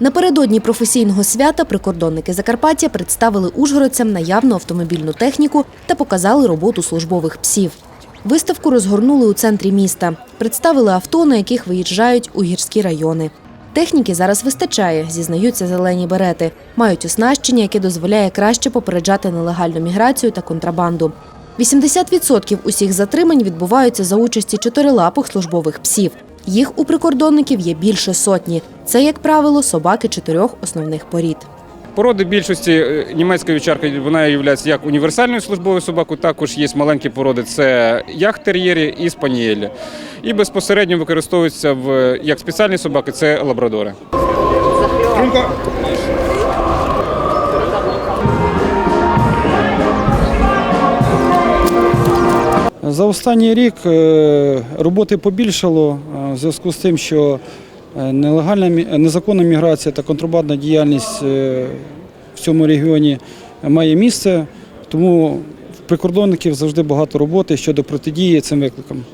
Напередодні професійного свята прикордонники Закарпаття представили ужгородцям наявну автомобільну техніку та показали роботу службових псів. Виставку розгорнули у центрі міста. Представили авто, на яких виїжджають у гірські райони. Техніки зараз вистачає, зізнаються зелені берети. Мають оснащення, яке дозволяє краще попереджати нелегальну міграцію та контрабанду. 80% усіх затримань відбуваються за участі чотирилапих службових псів. Їх у прикордонників є більше сотні. Це, як правило, собаки чотирьох основних порід. Породи більшості е, німецька вона є як універсальною службовою собакою. Також є маленькі породи це яхтер'єрі і спанієлі. І безпосередньо використовуються в як спеціальні собаки це лабрадори. За останній рік е, роботи побільшало е, в зв'язку з тим, що е, нелегальна незаконна міграція та контрабандна діяльність в цьому регіоні має місце, тому в прикордонників завжди багато роботи щодо протидії цим викликам.